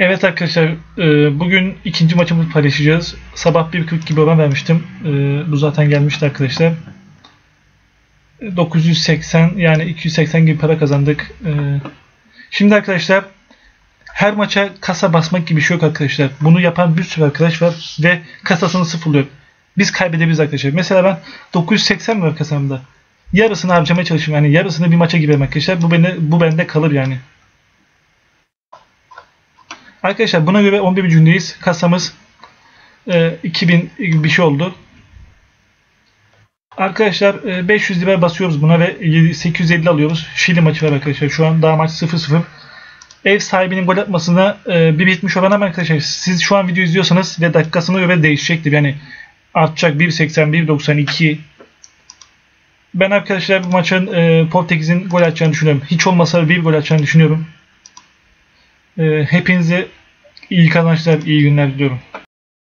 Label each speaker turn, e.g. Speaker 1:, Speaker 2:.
Speaker 1: Evet arkadaşlar e, bugün ikinci maçımızı paylaşacağız. Sabah 1.40 gibi oran vermiştim. E, Bu zaten gelmişti arkadaşlar. E, 980 yani 280 gibi para kazandık. E, Şimdi arkadaşlar her maça kasa basmak gibi bir şey yok arkadaşlar. Bunu yapan bir sürü arkadaş var ve kasasını sıfırlıyor. Biz kaybedebiliriz arkadaşlar. Mesela ben 980 var kasamda. Yarısını harcamaya çalışıyorum. Yani yarısını bir maça gireyim arkadaşlar. Bu bende, bu bende kalır yani. Arkadaşlar buna göre 11 cümleyiz. Kasamız e, 2000 bir şey oldu. Arkadaşlar e, 500 lira basıyoruz buna ve 850 alıyoruz. Şili maçı var arkadaşlar. Şu an daha maç 0-0. Ev sahibinin gol atmasına e, bir bitmiş olan ama arkadaşlar siz şu an video izliyorsanız ve dakikasına göre değişecektir. Yani artacak 1.80, 1.92 ben arkadaşlar bu maçın e, Portekiz'in gol atacağını düşünüyorum. Hiç olmasa bir gol atacağını düşünüyorum. E, hepinize iyi kazançlar, iyi günler diliyorum.